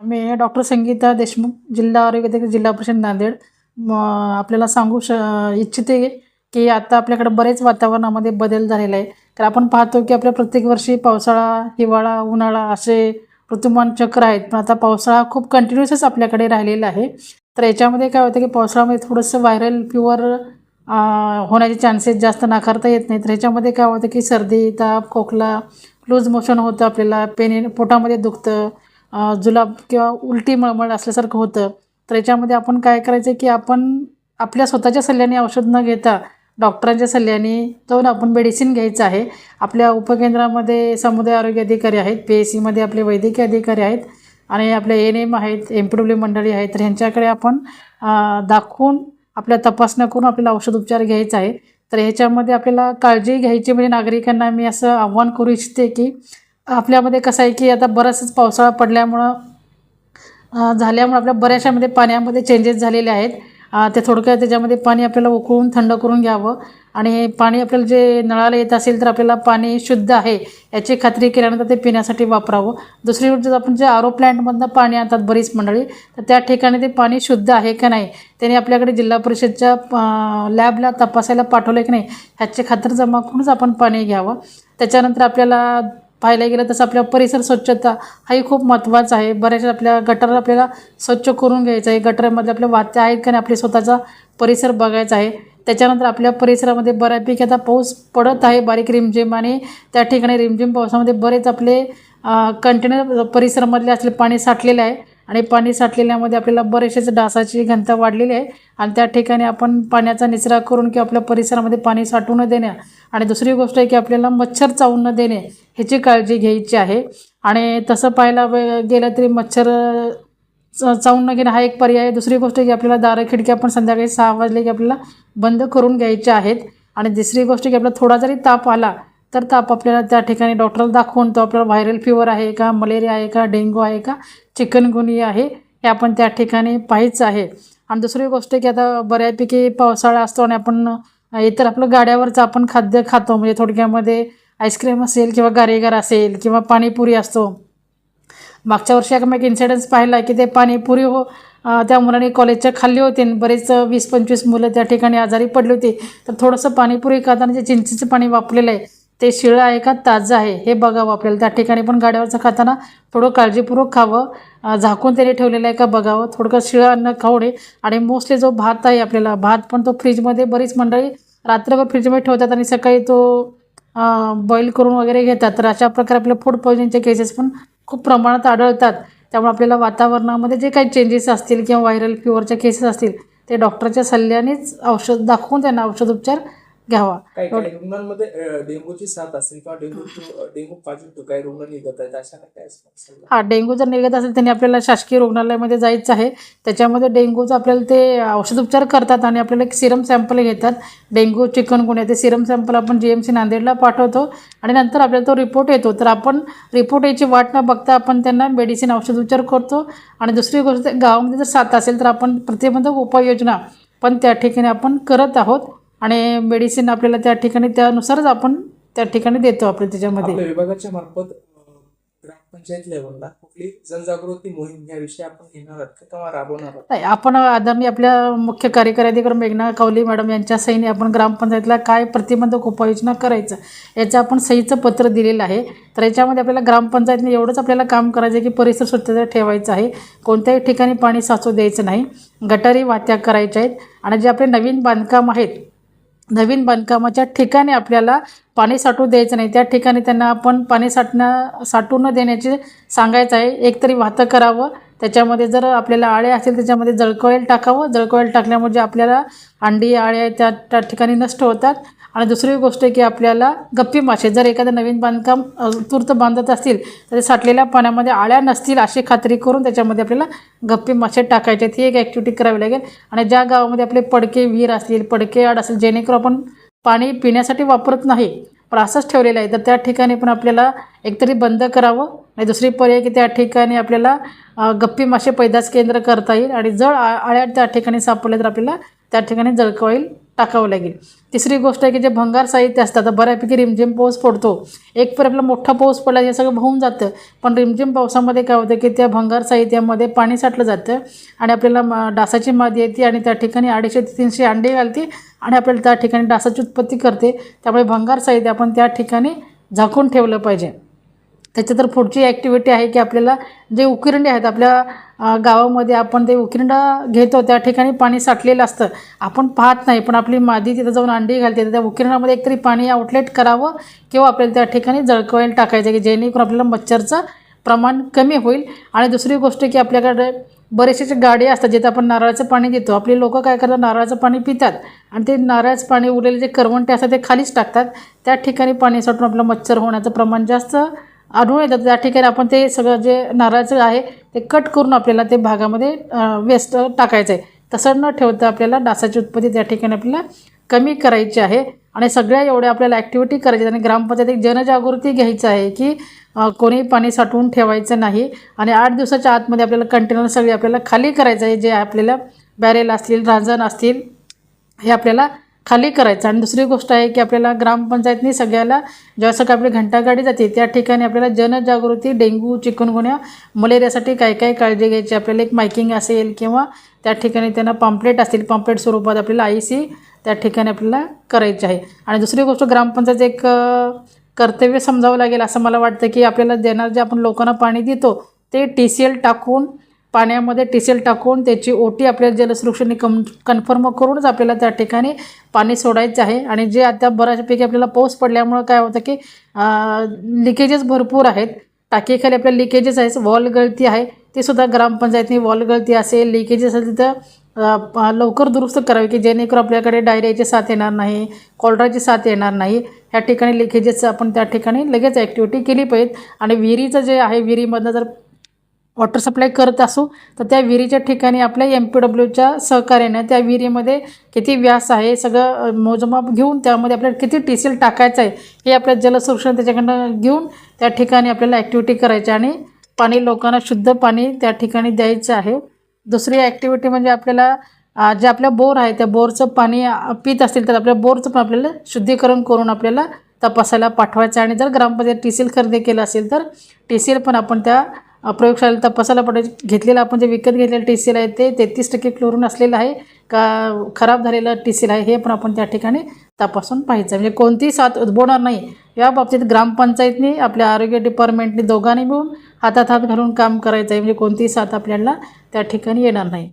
मी doctor Sangeeta Deshmukh जिल्हा आरोग्य जिल्हा परिषद नांदेड. म आपल्याला सांगू श इच्छिते की आता आपल्याकडे बरेच वातावरणामध्ये बदल झालेला आहे तर आपण पाहतो की आपल्या प्रत्येक वर्षी पावसाळा हिवाळा उन्हाळा असे ऋतुमान चक्र आहेत. पण आता पावसाळा खूप कंटिन्युअसच आपल्याकडे राहिलेला आहे. तर याच्यामध्ये काय होतं की पावसाळ्यामध्ये थोडंसं व्हायरल प्युअर होण्याचे चान्सेस जास्त नाकारता येत नाही तर ह्याच्यामध्ये काय होतं की सर्दी ताप खोकला लूज मोशन होतं आपल्याला पेन पोटामध्ये दुखतं. जुलाब किंवा उलटी मळमळ असल्यासारखं होतं. तर याच्यामध्ये आपण काय करायचं की आपण आपल्या स्वतःच्या सल्ल्याने औषध न घेता डॉक्टरांच्या सल्ल्याने जाऊन आपण मेडिसिन घ्यायचं आहे. आपल्या उपकेंद्रामध्ये समुदाय आरोग्य अधिकारी आहेत पी एस सीमध्ये आपले वैद्यकीय अधिकारी आहेत आणि आपले एन एम आहेत एम पी डब्ल्यू मंडळी आहेत. तर ह्यांच्याकडे आपण दाखवून आपल्या तपासण्या करून आपल्याला औषध उपचार घ्यायचा आहे. तर ह्याच्यामध्ये आपल्याला काळजी घ्यायची म्हणजे नागरिकांना मी असं आव्हान करू इच्छिते की आपल्यामध्ये कसं आहे की आता बराचसाच पावसाळा पडल्यामुळं झाल्यामुळं आपल्या बऱ्याचशामध्ये पाण्यामध्ये चेंजेस झालेले आहेत. ते थोडक्यात त्याच्यामध्ये पाणी आपल्याला उकळून थंड करून घ्यावं आणि पाणी आपल्याला जे नळाला येत असेल तर आपल्याला पाणी शुद्ध आहे याची खात्री केल्यानंतर ते पिण्यासाठी वापरावं. दुसरी गोष्ट आपण जे आरो प्लॅन्टमधनं पाणी आणतात बरीच मंडळी तर त्या ठिकाणी ते पाणी शुद्ध आहे का नाही त्याने आपल्याकडे जिल्हा परिषदच्या लॅबला तपासायला पाठवलं की नाही ह्याची खात्री जमा करूनच आपण पाणी घ्यावं. त्याच्यानंतर आपल्याला पाहायला गेलं तसं आपल्या परिसर स्वच्छता हाही खूप महत्त्वाचा आहे. बऱ्याचशा आपल्या गटर आपल्याला स्वच्छ करून घ्यायचं आहे. गटरमध्ये आपल्या वात्या आहेत का नाही आपल्या स्वतःचा परिसर बघायचा आहे. त्याच्यानंतर आपल्या परिसरामध्ये बऱ्यापैकी आता पाऊस पडत आहे. बारीक रिमझिम आणि त्या ठिकाणी रिमझिम पावसामध्ये बरेच आपले कंटेनर परिसरामधले असले पाणी साठलेले आहे. आणि पाणी साठलेल्यामध्ये आपल्याला बरेचसेच डासाची घनता वाढलेली आहे. आणि त्या ठिकाणी आपण पाण्याचा निचरा करून किंवा आपल्या परिसरामध्ये पाणी साठू न देणे आणि दुसरी गोष्ट आहे की आपल्याला मच्छर चावून न देणे ह्याची काळजी घ्यायची आहे. आणि तसं पाहायला गेलं तरी मच्छर च- चावून न घेणं हा एक पर्याय आहे. दुसरी गोष्ट आहे की आपल्याला दारं खिडक्या आपण संध्याकाळी सहा वाजले की आपल्याला बंद करून घ्यायच्या आहेत. आणि दुसरी गोष्ट की आपल्याला थोडा जरी ताप आला तर ताप आपल्याला त्या ठिकाणी डॉक्टरला दाखवून तो आपल्याला व्हायरल फिवर आहे का मलेरिया आहे का डेंग्यू आहे का चिकनगुनिया आहे हे आपण त्या ठिकाणी पाहिच आहे. आणि दुसरी गोष्ट की आता बऱ्यापैकी पावसाळा असतो आणि आपण इतर आपलं गाड्यावरचं आपण खाद्य खातो. म्हणजे थोडक्यामध्ये आईस्क्रीम असेल किंवा गारेगार असेल किंवा पाणीपुरी असतो. मागच्या वर्षी एक एक इन्सिडन्स पाहिला की ते पाणीपुरी हो त्या मुलांनी कॉलेजच्या खाल्ली होती आणि बरेच वीस पंचवीस मुलं त्या ठिकाणी आजारी पडली होती. तर थोडंसं पाणीपुरी खाताना जे चिंचेचं पाणी वापरलेलं आहे ते शिळं आहे का? ताजं आहे. हे बघावं आपल्याला. त्या ठिकाणी पण गाड्यावरचं खाताना थोडं काळजीपूर्वक खावं. झाकून त्याने ठेवलेलं आहे का बघावं. थोडंसं शिळं अन्न खाऊ नये. आणि मोस्टली जो भात आहे आपल्याला भात पण तो फ्रीजमध्ये बरीच मंडळी रात्रभर फ्रीजमध्ये ठेवतात आणि सकाळी तो बॉईल करून वगैरे घेतात. तर अशा प्रकारे आपल्या फूड पॉयझनिंगचे केसेस पण खूप प्रमाणात आढळतात. त्यामुळे आपल्याला वातावरणामध्ये जे काही चेंजेस असतील किंवा व्हायरल फिवरच्या केसेस असतील ते डॉक्टरच्या सल्ल्यानेच औषध दाखवून त्यांना औषधोपचार घ्यावा. काही काही रुग्णांमध्ये डेंग्यूची साथ असेल किंवा डेंग्यू डेंग्यू काही रुग्ण निघत आहेत अशा काय हा डेंग्यू जर निघत असेल त्यांनी आपल्याला शासकीय रुग्णालयामध्ये जायचं आहे. त्याच्यामध्ये डेंग्यूचं आपल्याला ते औषधोपचार करतात आणि आपल्याला एक सिरम सॅम्पल घेतात. डेंग्यू चिकनगुन्या ते सिरम सॅम्पल आपण जी एम सी नांदेडला पाठवतो. आणि नंतर आपल्याला तो रिपोर्ट येतो. तर आपण रिपोर्ट याची वाट न बघता आपण त्यांना मेडिसिन औषधोपचार करतो. आणि दुसरी गोष्ट गावामध्ये जर साथ असेल तर आपण प्रतिबंधक उपाययोजना पण त्या ठिकाणी आपण करत आहोत. आणि मेडिसिन आपल्याला त्या ठिकाणी त्यानुसारच आपण त्या ठिकाणी देतो आपण त्याच्यामध्ये. विभागाच्या मार्फत ग्रामपंचायत लेवलला कुठली जनजागृती मोहीम याविषयी आपण घेणार आहात किंवा राबवणार आहात? नाही आपण आदरणीय आपल्या मुख्य कार्यकारी अधिकारी मेघना कावली मॅडम यांच्या सहीने आपण ग्रामपंचायतला काय प्रतिबंधक उपाययोजना करायचं याचं आपण सहीचं पत्र दिलेलं आहे. तर याच्यामध्ये आपल्याला ग्रामपंचायतने एवढंच आपल्याला काम करायचं आहे की परिसर स्वच्छता ठेवायचा आहे. कोणत्याही ठिकाणी पाणी साचू द्यायचं नाही. गटारी वात्या करायच्या आहेत. आणि जे आपले नवीन बांधकाम आहेत नवीन बांधकामाच्या ठिकाणी आपल्याला पाणी साठू द्यायचं नाही. त्या ठिकाणी त्यांना आपण पाणी साठण्या साठू न देण्याचे सांगायचं आहे. एकतरी वाहतं करावं. त्याच्यामध्ये जर आपल्याला आळे असेल त्याच्यामध्ये जळकोळेल टाकावं. जळकोळेल टाकल्यामुळे जे आपल्याला अंडी आळे त्या त्या ठिकाणी नष्ट होतात. आणि दुसरी गोष्ट आहे की आपल्याला गप्पी मासे जर एखादं नवीन बांधकाम अ, तूर्त बांधत असतील तर ते साठलेल्या पाण्यामध्ये आळ्या नसतील अशी खात्री करून त्याच्यामध्ये आपल्याला गप्पी मासे टाकायचे. आहेत. ही एक ॲक्टिव्हिटी करावी लागेल. आणि ज्या गावामध्ये आपले पडके विहीर असतील पडके आड असेल जेणेकरून आपण पाणी पिण्यासाठी वापरत नाही पण असंच ठेवलेलं आहे तर त्या ठिकाणी पण आपल्याला एकतरी बंद करावं. आणि दुसरी पर्याय की त्या ठिकाणी आपल्याला गप्पी मासे पैदास केंद्र करता येईल. आणि जळ आ- आळ्या त्या ठिकाणी सापडले तर आपल्याला त्या ठिकाणी जळकवाईल टाकावं लागेल. तिसरी गोष्ट आहे की जे भंगार साहित्य असतं आता बऱ्यापैकी रिमझिम पाऊस पडतो. एक पर आपला मोठा पाऊस पडला हे सगळं वाहून जातं. पण रिमझिम पावसामध्ये काय होतं की त्या भंगार साहित्यामध्ये पाणी साठलं जातं आणि आपल्याला डासाची मादी येते आणि त्या ठिकाणी अडीचशे ते तीनशे अंडे घालते आणि आपल्याला त्या ठिकाणी डासाची उत्पत्ती करते. त्यामुळे भंगार साहित्य आपण त्या ठिकाणी झाकून ठेवलं पाहिजे. त्याच्या तर पुढची ॲक्टिव्हिटी आहे की आपल्याला जे उकिरंडे आहेत आपल्या गावामध्ये आपण ते उकिरंडा घेतो त्या ठिकाणी पाणी साठलेलं असतं. आपण पाहत नाही पण आपली मादी तिथं जाऊन अंडी घालते तर त्या उकिरंडामध्ये एकतरी पाणी आउटलेट करावं किंवा आपल्याला त्या ठिकाणी जळकवायला टाकायचं की जेणेकरून आपल्याला मच्छरचं प्रमाण कमी होईल. आणि दुसरी गोष्ट की आपल्याकडे बरेचसे गाडी असतात जिथे आपण नारळाचं पाणी देतो आपले लोक काय करतात नारळाचं पाणी पितात. आणि ते नारळाचं पाणी उरलेले जे करवंटे असतात ते खालीच टाकतात. त्या ठिकाणी पाणी साठून आपलं मच्छर होण्याचं प्रमाण जास्त आढळून येतात. त्या ठिकाणी आपण ते सगळं जे नारळाचं आहे ते कट करून आपल्याला ते भागामध्ये वेस्ट टाकायचं आहे तसं न ठेवता आपल्याला डासाची उत्पत्ती त्या ठिकाणी आपल्याला कमी करायची आहे. आणि सगळ्या एवढ्या आपल्याला ॲक्टिव्हिटी करायची आणि ग्रामपंचायत एक जनजागृती घ्यायचं आहे की कोणी पाणी साठवून ठेवायचं नाही. आणि आठ दिवसाच्या आतमध्ये आपल्याला कंटेनर सगळे आपल्याला खाली करायचं आहे. जे आपल्याला बॅरेल असतील रांजण असतील हे आपल्याला खाली करायचं. आणि दुसरी गोष्ट आहे की आपल्याला ग्रामपंचायतनी सगळ्याला जेव्हा सकाळी आपली घंटागाडी जाते त्या ठिकाणी आपल्याला जनजागृती डेंग्यू चिकनगुन्या मलेरियासाठी काय काय काळजी घ्यायची आपल्याला एक मायकिंग असेल किंवा त्या ठिकाणी त्यांना पॉम्पलेट असतील पॉम्पलेट स्वरूपात आपल्याला आय सी त्या ठिकाणी आपल्याला करायची आहे. आणि दुसरी गोष्ट ग्रामपंचायत एक कर्तव्य समजावं लागेल असं मला वाटतं की आपल्याला देणार जे आपण लोकांना पाणी देतो ते टी सी एल टाकून पाण्यामध्ये टिसेल टाकून त्याची ओटी आपल्याला जलसुरक्षेने कम कन्फर्म करूनच आपल्याला त्या ठिकाणी पाणी सोडायचं आहे. आणि जे आता बऱ्याचपैकी आपल्याला पाऊस पडल्यामुळं काय होतं की लिकेजेस भरपूर आहेत. टाकीखाली आपल्या लिकेजेस आहेत. वॉल गळती आहे. ते सुद्धा ग्रामपंचायतनी वॉल गळती असेल लिकेजेस असेल तिथं लवकर दुरुस्त करावी की जेणेकरून आपल्याकडे डायरियाची साथ येणार नाही कॉलराची साथ येणार नाही. ह्या ठिकाणी लिकेजेसचं आपण त्या ठिकाणी लगेच ॲक्टिव्हिटी केली पाहिजे आणि विहिरीचं जे आहे विहिरीमधनं जर वॉटर सप्लाय करत असू तर त्या विहिरीच्या ठिकाणी आपल्या एम पी डब्ल्यूच्या सहकार्याने त्या विहिरीमध्ये किती व्यास आहे सगळं मोजमाप घेऊन त्यामध्ये आपल्याला किती टी सील टाकायचं आहे हे आपल्या जलसंरक्षण त्याच्याकडनं घेऊन त्या ठिकाणी आपल्याला ॲक्टिव्हिटी करायची आणि पाणी लोकांना शुद्ध पाणी त्या ठिकाणी द्यायचं आहे. दुसरी ॲक्टिव्हिटी म्हणजे आपल्याला जे आपल्या बोर आहे त्या बोरचं पाणी पित असतील तर आपल्या बोरचं पण आपल्याला शुद्धीकरण करून आपल्याला तपासायला पाठवायचं आणि जर ग्रामपंचायत टी सी एल खरेदी केलं असेल तर टी सी एल पण आपण त्या प्रयोगशाळेला तपासायला पडेल. घेतलेलं आपण जे विकत घेतलेलं टी सी एल आहे ते तेहतीस टक्के क्लोरून असलेलं आहे का खराब झालेलं टी सी एल आहे हे पण आपण त्या ठिकाणी तपासून पाहायचं. म्हणजे कोणतीही साथ उद्भवणार नाही. या बाबतीत ग्रामपंचायतनी आपल्या आरोग्य डिपार्टमेंटने दोघांनी मिळून हातात हात घालून काम करायचं आहे म्हणजे कोणतीही साथ आपल्याला त्या ठिकाणी येणार नाही.